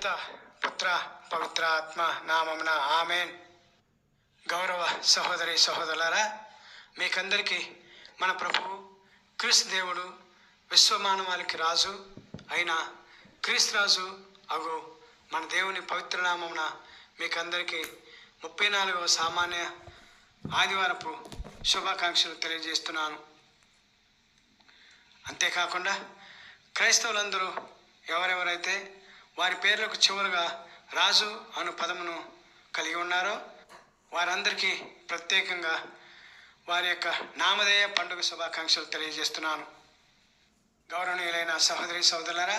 పరిశుద్ధ పుత్ర పవిత్ర ఆత్మ నామమున ఆమెన్. గౌరవ సహోదరి సహోదరులారా మీకందరికీ మన ప్రభువు క్రీస్తు దేవుడు విశ్వమానవాళికి రాజు అయిన క్రీస్తు రాజు అగు మన దేవుని పవిత్ర నామమున మీకందరికీ ముప్పై నాలుగవ సామాన్య ఆదివారపు శుభాకాంక్షలు తెలియజేస్తున్నాను. అంతేకాకుండా క్రైస్తవులందరూ ఎవరెవరైతే వారి పేర్లకు చివరగా రాజు అను పదమును కలిగి ఉన్నారో వారందరికీ ప్రత్యేకంగా వారి యొక్క నామధేయ పండుగ శుభాకాంక్షలు తెలియజేస్తున్నాను. గౌరవనీయులైన సహోదరి సహోదరులరా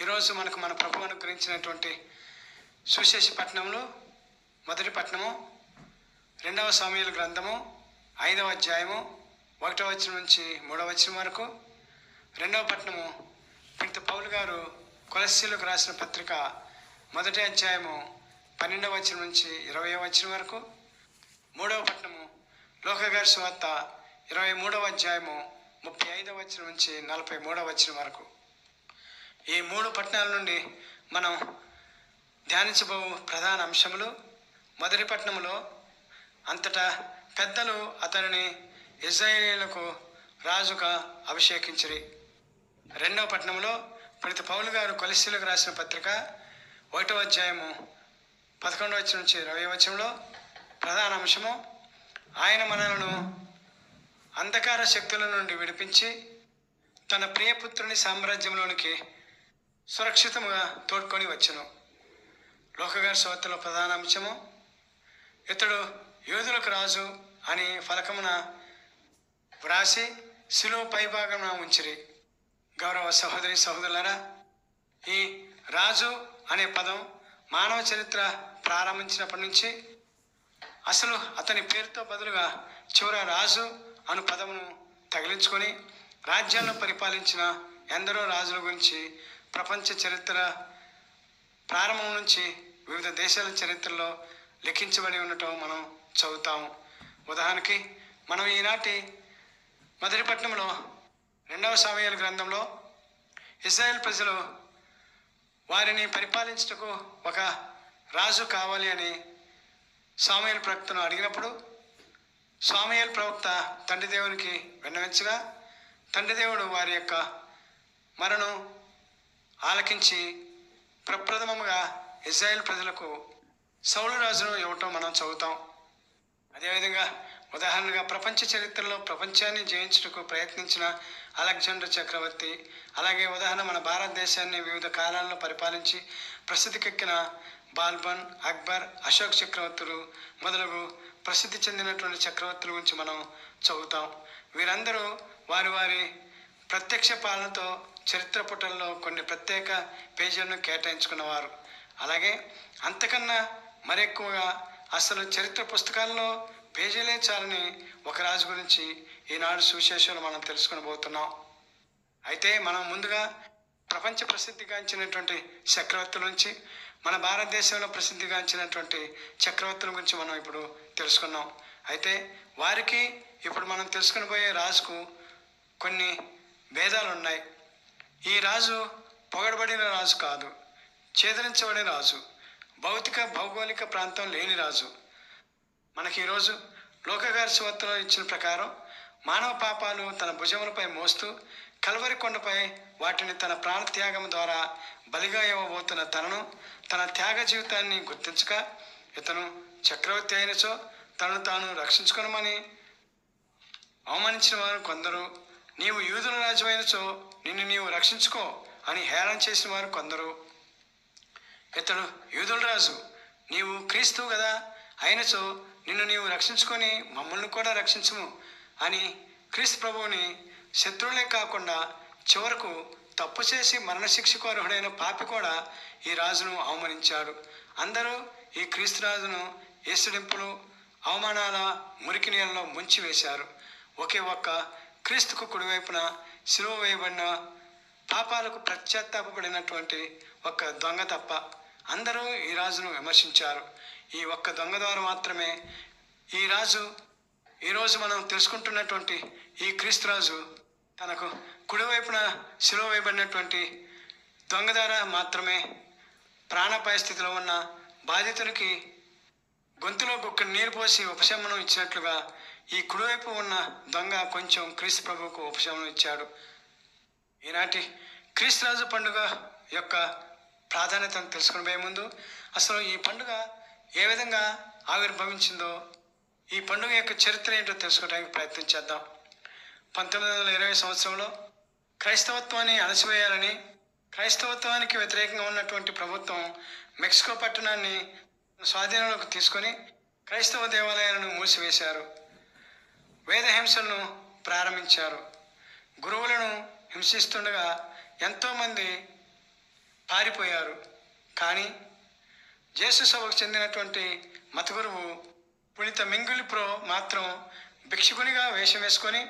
ఈరోజు మనకు మన ప్రభు అనుగ్రహించినటువంటి సుశేష పట్టణంలో మొదటి పట్టణము రెండవ సమయాల గ్రంథము ఐదవ అధ్యాయము ఒకటవ వచ్చిన నుంచి మూడవ వచ్చిన వరకు రెండవ పట్టణము pinto పౌలు గారు కొలస్సీలకు రాసిన పత్రిక మొదటి అధ్యాయము పన్నెండవ వచనం నుంచి ఇరవై వచనం వరకు. మూడవ పట్టణము లోకగారి సువార్త ఇరవై మూడవ అధ్యాయము ముప్పై ఐదవ వచనం నుంచి నలభై మూడవ వచనం వరకు. ఈ మూడు పట్టణాల నుండి మనం ధ్యానించబో ప్రధాన అంశములు. మొదటి పట్టణంలో అంతటా పెద్దలు అతనిని ఇజ్రాయేలీలకు రాజుగా అభిషేకించిరి. రెండవ పట్టణంలో ప్రతి పౌలు గారు కొలిసీలకు రాసిన పత్రిక ఒకటో అధ్యాయము పదకొండవ వచ్చిన నుంచి ఇరవై వచ్చంలో ప్రధాన అంశము ఆయన మనలను అంధకార శక్తుల నుండి విడిపించి తన ప్రియపుత్రుని సామ్రాజ్యంలోనికి సురక్షితముగా తోడ్కొని వచ్చను. లోకగారి సోత్తలో ప్రధాన అంశము ఇతడు యోధులకు రాజు అని ఫలకమున వ్రాసి శిలువ పైభాగమున ఉంచిరి. గౌరవ సహోదరి సహోదరులరా ఈ రాజు అనే పదం మానవ చరిత్ర ప్రారంభించినప్పటి నుంచి అసలు అతని పేరుతో బదులుగా చివర రాజు అను పదమును తగిలించుకొని రాజ్యాలను పరిపాలించిన ఎందరో రాజుల గురించి ప్రపంచ చరిత్ర ప్రారంభం నుంచి వివిధ దేశాల చరిత్రలో లిఖించబడి ఉండటం మనం చదువుతాము ఉదాహరణకి మనం ఈనాటి మొదటిపట్నంలో రెండవ సమయాల గ్రంథంలో ఇజ్రాయెల్ ప్రజలు వారిని పరిపాలించుటకు ఒక రాజు కావాలి అని సామయల్ ప్రవక్తను అడిగినప్పుడు సామయల్ ప్రవక్త తండ్రి దేవునికి విన్నవించగా తండ్రి దేవుడు వారి యొక్క మరణం ఆలకించి ప్రప్రథమముగా ఇజ్రాయెల్ ప్రజలకు సౌలు రాజును ఇవ్వటం మనం చదువుతాం. అదేవిధంగా ఉదాహరణగా ప్రపంచ చరిత్రలో ప్రపంచాన్ని జయించుటకు ప్రయత్నించిన అలెగ్జాండర్ చక్రవర్తి అలాగే ఉదాహరణ మన భారతదేశాన్ని వివిధ కాలాల్లో పరిపాలించి ప్రసిద్ధికెక్కిన బాల్బన్ అక్బర్ అశోక్ చక్రవర్తులు మొదలగు ప్రసిద్ధి చెందినటువంటి చక్రవర్తుల గురించి మనం చదువుతాం. వీరందరూ వారి వారి ప్రత్యక్ష పాలనతో చరిత్ర పుటల్లో కొన్ని ప్రత్యేక పేజీలను కేటాయించుకున్నవారు. అలాగే అంతకన్నా మరెక్కువగా అసలు చరిత్ర పుస్తకాల్లో పేజీలే చాలని ఒక రాజు గురించి ఈనాడు సువిశేషాలు మనం తెలుసుకునబోతున్నాం అయితే మనం ముందుగా ప్రపంచ ప్రసిద్ధిగాంచినటువంటి చక్రవర్తుల నుంచి మన భారతదేశంలో ప్రసిద్ధిగాంచినటువంటి చక్రవర్తుల గురించి మనం ఇప్పుడు తెలుసుకున్నాం. అయితే వారికి ఇప్పుడు మనం తెలుసుకుని పోయే రాజుకు కొన్ని భేదాలు ఉన్నాయి. ఈ రాజు పొగడబడిన రాజు కాదు ఛేదరించబడిన రాజు భౌతిక భౌగోళిక ప్రాంతం లేని రాజు. మనకి ఈరోజు లోకగారి సువార్తలో ఇచ్చిన ప్రకారం మానవ పాపాలు తన భుజములపై మోస్తూ కల్వరి కొండపై వాటిని తన ప్రాణత్యాగం ద్వారా బలిగా ఇవ్వబోతున్న తనను తన త్యాగ జీవితాన్ని గుర్తించక ఇతను చక్రవర్తి అయినచో తనను తాను రక్షించుకొనమని అవమానించిన వారు కొందరు నీవు యూదుల రాజు అయినచో నిన్ను నీవు రక్షించుకో అని హేళన చేసిన వారు కొందరు. ఇతడు యూదుల రాజు నీవు క్రీస్తువు కదా అయినచో నిన్ను నీవు రక్షించుకొని మమ్మల్ని కూడా రక్షించము. అని క్రీస్తు ప్రభువుని శత్రువులే కాకుండా చివరకు తప్పు చేసి మరణశిక్షకు అర్హుడైన పాపి కూడా ఈ రాజును అవమానించాడు. అందరూ ఈ క్రీస్తు రాజును ఏసుడింపులు అవమానాల మురికి నీళ్ళలో ముంచి వేశారు. ఒకే ఒక్క క్రీస్తుకు కుడివైపున సిలువ వేయబడిన పాపాలకు ప్రత్యాత్తాపడినటువంటి ఒక దొంగ తప్ప అందరూ ఈ రాజును విమర్శించారు. ఈ ఒక్క దొంగ ద్వారా మాత్రమే ఈ రాజు ఈరోజు మనం తెలుసుకుంటున్నటువంటి ఈ క్రీస్తురాజు తనకు కుడివైపున సిలువ వేయబడినటువంటి దొంగ ద్వారా మాత్రమే ప్రాణపాయ స్థితిలో ఉన్న బాధితులకి గొంతులో ఒక్క నీరు పోసి ఉపశమనం ఇచ్చినట్లుగా ఈ కుడివైపు ఉన్న దొంగ కొంచెం క్రీస్తు ప్రభువుకు ఉపశమనం ఇచ్చాడు. ఈనాటి క్రీస్తురాజు పండుగ యొక్క ప్రాధాన్యతను తెలుసుకునే ముందు అసలు ఈ పండుగ ఏ విధంగా ఆవిర్భవించిందో ఈ పండుగ యొక్క చరిత్ర ఏంటో తెలుసుకోవడానికి ప్రయత్నం చేద్దాం. పంతొమ్మిది వందల ఇరవై సంవత్సరంలో క్రైస్తవత్వాన్ని అలసివేయాలని క్రైస్తవత్వానికి వ్యతిరేకంగా ఉన్నటువంటి ప్రభుత్వం మెక్సికో పట్టణాన్ని స్వాధీనంలోకి తీసుకొని క్రైస్తవ దేవాలయాలను మూసివేశారు. వేద హింసలను ప్రారంభించారు. గురువులను హింసిస్తుండగా ఎంతోమంది పారిపోయారు. కానీ జేసు సభకు చెందినటువంటి మత గురువు పుణిత మింగులి ప్రో మాత్రం భిక్షుకునిగా వేషం వేసుకొని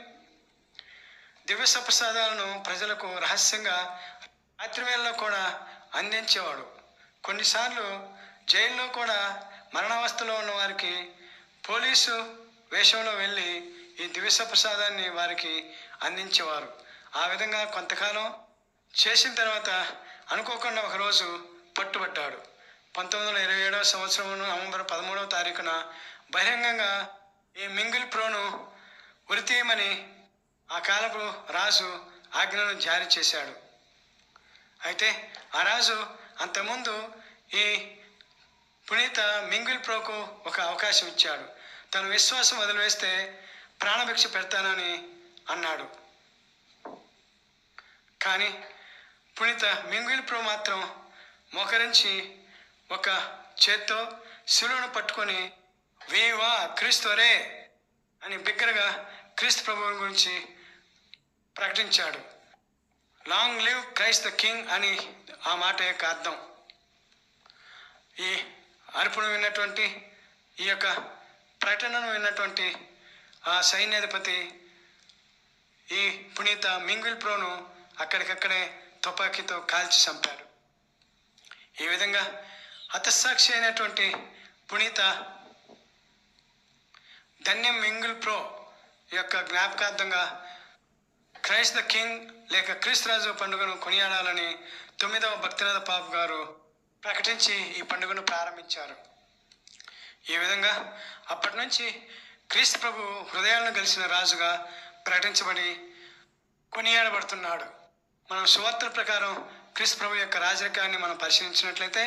దివ్య సప్రసాదాలను ప్రజలకు రహస్యంగా రాత్రివేళలో కూడా అందించేవాడు. కొన్నిసార్లు జైల్లో కూడా మరణావస్థలో ఉన్న వారికి పోలీసు వేషంలో వెళ్ళి ఈ దివ్య ప్రసాదాన్ని వారికి అందించేవారు. ఆ విధంగా కొంతకాలం చేసిన తర్వాత అనుకోకుండా ఒకరోజు పట్టుబడ్డాడు పంతొమ్మిది వందల ఇరవై ఏడవ సంవత్సరం నవంబర్ పదమూడవ తారీఖున బహిరంగంగా ఈ మింగిల్ ప్రోను ఉరితీయమని ఆ కాలపు రాజు ఆజ్ఞను జారీ చేశాడు. అయితే ఆ రాజు అంతకుముందు ఈ పునీత మింగిల్ ప్రోకు ఒక అవకాశం ఇచ్చాడు. తన విశ్వాసం వదిలివేస్తే ప్రాణభిక్ష పెడతానని అన్నాడు. కానీ పునీత మింగిల్ ప్రో మాత్రం మోకరించి ఒక చేత్తో శిలువను పట్టుకొని వేవా క్రీస్తువరే అని బిగ్గరగా క్రీస్తు ప్రభువు గురించి ప్రకటించాడు. లాంగ్ లివ్ క్రైస్త కింగ్ అని ఆ మాట యొక్క అర్థం. ఈ అర్పును విన్నటువంటి ఈ యొక్క ప్రకటనను విన్నటువంటి ఆ సైన్యాధిపతి ఈ పునీత మింగిల్ ప్రోను అక్కడికక్కడే తుపాకీతో కాల్చి చంపాడు. ఈ విధంగా హతసాక్షి అయినటువంటి పునీత ధన్యం మింగిల్ ప్రో యొక్క జ్ఞాపకార్థంగా క్రైస్త కింగ్ లేక క్రీస్తురాజు పండుగను కొనియాడాలని తొమ్మిదవ భక్తినాథ పాప్ గారు ప్రకటించి ఈ పండుగను ప్రారంభించారు. ఈ విధంగా అప్పటి నుంచి క్రీస్తు ప్రభు హృదయాలను గెలిచిన రాజుగా ప్రకటించబడి కొనియాడబడుతున్నాడు. మనం సువార్తల ప్రకారం క్రీస్తు ప్రభు యొక్క రాజరికాన్ని మనం పరిశీలించినట్లయితే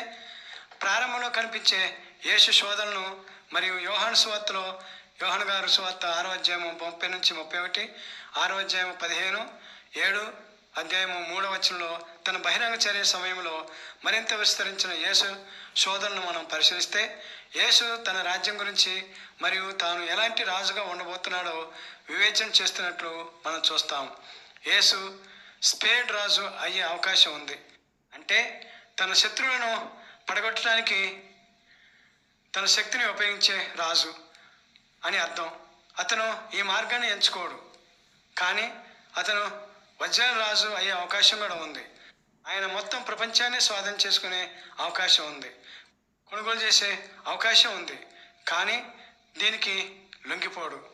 ప్రారంభంలో కనిపించే యేసు శోధనను మరియు యోహాను సువార్తలో యోహాను గారు సువార్త ఆరో అధ్యాయము ముప్పై నుంచి ముప్పై ఒకటి ఆరో అధ్యాయము పదిహేను ఏడు అధ్యాయము మూడవ వచనంలో తన బహిరంగ చర్య సమయంలో మరింత విస్తరించిన యేసు శోధనను మనం పరిశీలిస్తే యేసు తన రాజ్యం గురించి మరియు తాను ఎలాంటి రాజుగా ఉండబోతున్నాడో వివేచన చేస్తున్నట్లు మనం చూస్తాం. యేసు స్పేడ్ రాజు అయ్యే అవకాశం ఉంది. అంటే తన శత్రువులను పడగొట్టడానికి తన శక్తిని ఉపయోగించే రాజు. అని అర్థం. అతను ఈ మార్గాన్ని ఎంచుకోడు. కానీ అతను వజ్రాల రాజు అయ్యే అవకాశం కూడా ఉంది. ఆయన మొత్తం ప్రపంచాన్ని స్వాధీనం చేసుకునే అవకాశం ఉంది. కొనుగోలు చేసే అవకాశం ఉంది. కానీ దీనికి లొంగిపోడు.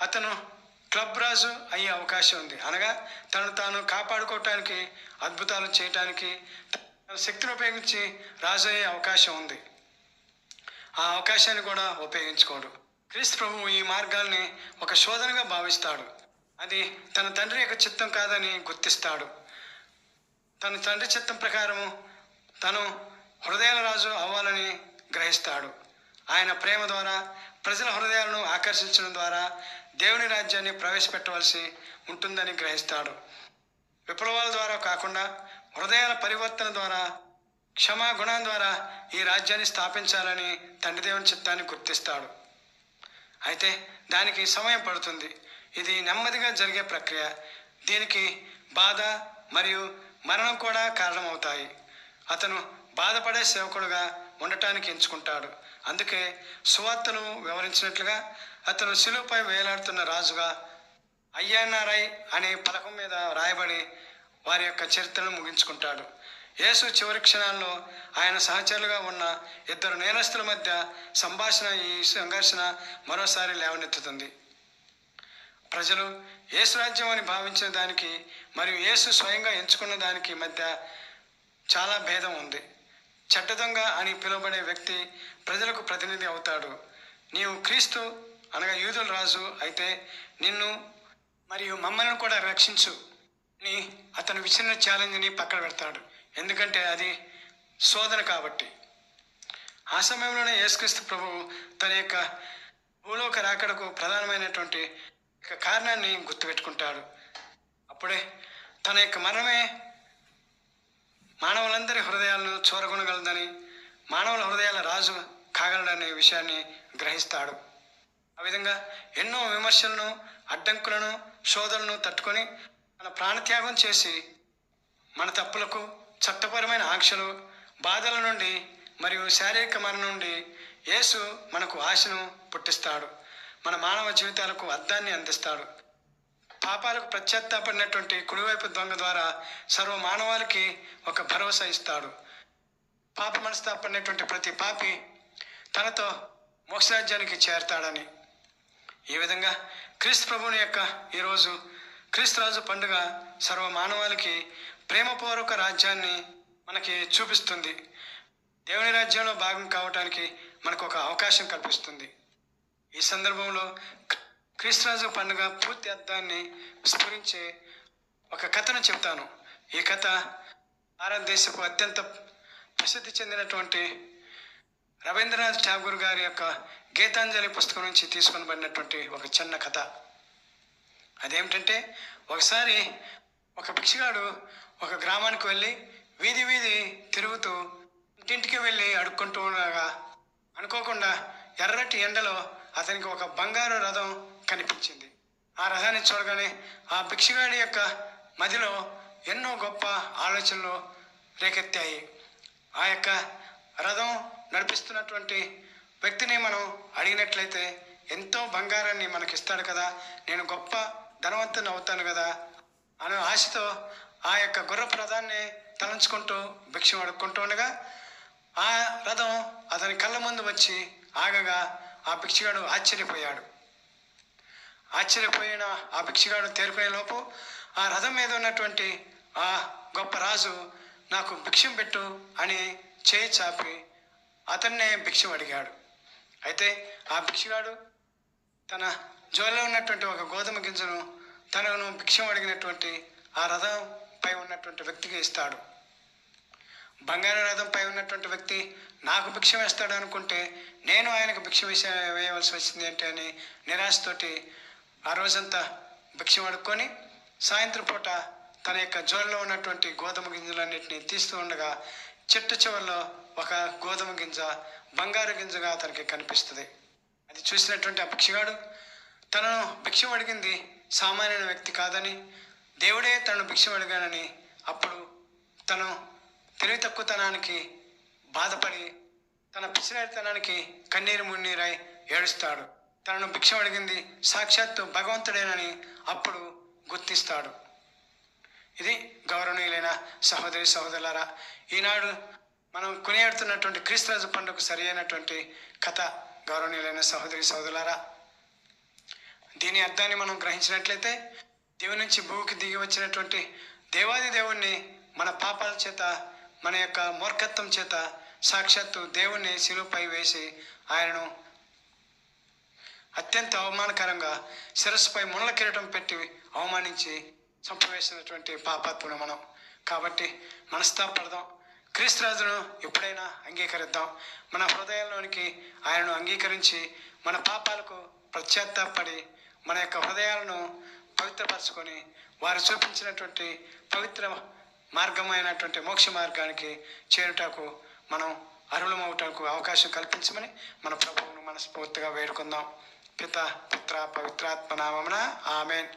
అతను క్లబ్ రాజు అయ్యే అవకాశం ఉంది. అనగా తను తాను కాపాడుకోవటానికి అద్భుతాలు చేయటానికి తన శక్తిని ఉపయోగించి రాజు అయ్యే అవకాశం ఉంది. ఆ అవకాశాన్ని కూడా ఉపయోగించుకోడు. క్రీస్తు ప్రభువు ఈ మార్గాల్ని ఒక శోధనగా భావిస్తాడు. అది తన తండ్రి యొక్క చిత్తం కాదని గుర్తిస్తాడు. తన తండ్రి చిత్తం ప్రకారము తను హృదయాల రాజు అవ్వాలని గ్రహిస్తాడు. ఆయన ప్రేమ ద్వారా ప్రజల హృదయాలను ఆకర్షించడం ద్వారా దేవుని రాజ్యాన్ని ప్రవేశపెట్టవలసి ఉంటుందని గ్రహిస్తాడు. విప్లవాల ద్వారా కాకుండా హృదయాల పరివర్తన ద్వారా క్షమా గుణం ద్వారా ఈ రాజ్యాన్ని స్థాపించాలని తండ్రి దేవుని చిత్తాన్ని గుర్తిస్తాడు. అయితే దానికి సమయం పడుతుంది. ఇది నెమ్మదిగా జరిగే ప్రక్రియ. దీనికి బాధ మరియు మరణం కూడా కారణమవుతాయి. అతను బాధపడే సేవకుడుగా ఉండటానికి ఎంచుకుంటాడు. అందుకే సువార్తను వివరించినట్లుగా అతను శిలువుపై వేలాడుతున్న రాజుగా ఐఎన్ఆర్ఐ అనే పలకం మీద రాయబడి వారి యొక్క చరిత్రను ముగించుకుంటాడు. యేసు చివరి క్షణాల్లో ఆయన సహచరులుగా ఉన్న ఇద్దరు నేరస్తుల మధ్య సంభాషణ ఈ సంఘర్షణ మరోసారి లేవనెత్తుతుంది. ప్రజలు యేసు రాజ్యం అని భావించిన దానికి మరియు యేసు స్వయంగా ఎంచుకున్న దానికి మధ్య చాలా భేదం ఉంది. చెడ్డ దొంగ అని పిలువబడే వ్యక్తి ప్రజలకు ప్రతినిధి అవుతాడు. నీవు క్రీస్తు అనగా యూదుల రాజు అయితే నిన్ను మరియు మమ్మల్ని కూడా రక్షించు అని అతను విసిరిన ఛాలెంజ్ని పక్కన పెడతాడు. ఎందుకంటే అది శోధన కాబట్టి. ఆ సమయంలోనే యేసుక్రీస్తు ప్రభువు తన యొక్క భూలోక రాకడకు ప్రధానమైనటువంటి కారణాన్ని గుర్తుపెట్టుకుంటాడు. అప్పుడే తన యొక్క మరణమే మానవులందరి హృదయాలను చూరగొనగలదని మానవుల హృదయాల రాజు కాగలడనే విషయాన్ని గ్రహిస్తాడు. ఆ విధంగా ఎన్నో విమర్శలను అడ్డంకులను శోధనలను తట్టుకొని తన ప్రాణత్యాగం చేసి మన తప్పులకు చట్టపరమైన ఆంక్షలు బాధల నుండి మరియు శారీరక మరణం నుండి యేసు మనకు ఆశను పుట్టిస్తాడు. మన మానవ జీవితాలకు అర్థాన్ని అందిస్తాడు. పాపాలకు ప్రత్యర్థపడినటువంటి కుడివైపు దొంగ ద్వారా సర్వ మానవాళికి ఒక భరోసా ఇస్తాడు. పాప మనస్తాపడినటువంటి ప్రతి పాపి తనతో మోక్షరాజ్యానికి చేరతాడని. ఈ విధంగా క్రీస్తు ప్రభుని యొక్క ఈరోజు క్రీస్తురాజు పండుగ సర్వ మానవాళికి ప్రేమపూర్వక రాజ్యాన్ని మనకి చూపిస్తుంది. దేవుని రాజ్యంలో భాగం కావటానికి మనకు ఒక అవకాశం కల్పిస్తుంది. ఈ సందర్భంలో క్రీస్తురాజు పండుగ పూర్తి అర్థాన్ని స్ఫురించే ఒక కథను చెప్తాను. ఈ కథ భారతదేశపు అత్యంత ప్రసిద్ధి చెందినటువంటి రవీంద్రనాథ్ ఠాగూర్ గారి యొక్క గీతాంజలి పుస్తకం నుంచి తీసుకొనబడినటువంటి ఒక చిన్న కథ. అదేమిటంటే ఒకసారి ఒక భిక్షగాడు ఒక గ్రామానికి వెళ్ళి వీధి వీధి తిరుగుతూ ఇంటింటికి వెళ్ళి అడుక్కుంటూ ఉండగా అనుకోకుండా ఎర్రటి ఎండలో అతనికి ఒక బంగారు రథం కనిపించింది. ఆ రథాన్ని చూడగానే ఆ భిక్షగాడి యొక్క మదిలో ఎన్నో గొప్ప ఆలోచనలు రేకెత్తాయి. ఆ యొక్క రథం నడిపిస్తున్నటువంటి వ్యక్తిని మనం అడిగినట్లయితే ఎంతో బంగారాన్ని మనకి ఇస్తాడు కదా నేను గొప్ప ధనవంతుని అవుతాను కదా అనే ఆశతో ఆ యొక్క గుర్రపు రథాన్ని తలంచుకుంటూ భిక్షం అడుక్కుంటూ ఉండగా ఆ రథం అతని కళ్ళ ముందు వచ్చి ఆగగా ఆ భిక్షగాడు ఆశ్చర్యపోయాడు. ఆశ్చర్యపోయిన ఆ భిక్షగాడు తేరుకునే లోపు ఆ రథం మీద ఉన్నటువంటి ఆ గొప్ప రాజు నాకు భిక్షం పెట్టు అని చేయి చాపి అతన్నే భిక్షం అడిగాడు. అయితే ఆ భిక్షగాడు తన జోలిలో ఉన్నటువంటి ఒక గోధుమ గింజను తనను భిక్షం అడిగినటువంటి ఆ రథం పై ఉన్నటువంటి వ్యక్తికి ఇస్తాడు. బంగారు రథంపై ఉన్నటువంటి వ్యక్తి నాకు భిక్ష వేస్తాడు అనుకుంటే నేను ఆయనకు భిక్ష వేసే వేయవలసి వచ్చింది ఏంటి అని నిరాశతోటి ఆ రోజంతా భిక్ష అడుక్కొని సాయంత్రం పూట తన యొక్క జోన్లో ఉన్నటువంటి గోధుమ గింజలన్నింటినీ తీస్తూ ఉండగా చెట్టు చివరిలో ఒక గోధుమ గింజ బంగారు గింజగా అతనికి కనిపిస్తుంది. అది చూసినటువంటి ఆ భిక్షగాడు తనను భిక్ష అడిగింది సామాన్య వ్యక్తి కాదని దేవుడే తనను భిక్షం అడిగానని అప్పుడు తను తెలివి తక్కువతనానికి బాధపడి తన పిచ్చినారితనానికి కన్నీరు మున్నీరై ఏడుస్తాడు. తనను భిక్షం అడిగింది సాక్షాత్తు భగవంతుడేనని అప్పుడు గుర్తిస్తాడు. ఇది గౌరవనీయులైన సహోదరి సహోదరులారా ఈనాడు మనం కొనియాడుతున్నటువంటి క్రీస్తురాజు పండుగకు సరి అయినటువంటి కథ గౌరవనీయులైన సహోదరి సహోదరులారా దీని అర్థాన్ని మనం గ్రహించినట్లయితే దేవుని నుంచి భూమికి దిగి వచ్చినటువంటి దేవాది దేవుణ్ణి మన పాపాల చేత మన యొక్క మూర్ఖత్వం చేత సాక్షాత్తు దేవుణ్ణి శిలుపై వేసి ఆయనను అత్యంత అవమానకరంగా శిరస్సుపై ముళ్ళ కిరీటం పెట్టి అవమానించి చంపవేసినటువంటి పాపాత్ములు మనం. కాబట్టి మనస్తాపడదాం. క్రీస్తురాజును ఎప్పుడైనా అంగీకరిద్దాం. మన హృదయంలోనికి ఆయనను అంగీకరించి మన పాపాలకు పశ్చాత్తాపడి మన యొక్క హృదయాలను పవిత్రపరచుకొని వారు చూపించినటువంటి పవిత్ర మార్గమైనటువంటి మోక్ష మార్గానికి చేరుటకు మనం అరుణమవుటకు అవకాశం కల్పించమని మన ప్రభువును మనస్ఫూర్తిగా వేడుకుందాం. పిత పుత్ర పవిత్రాత్మ నామమున ఆమెన్.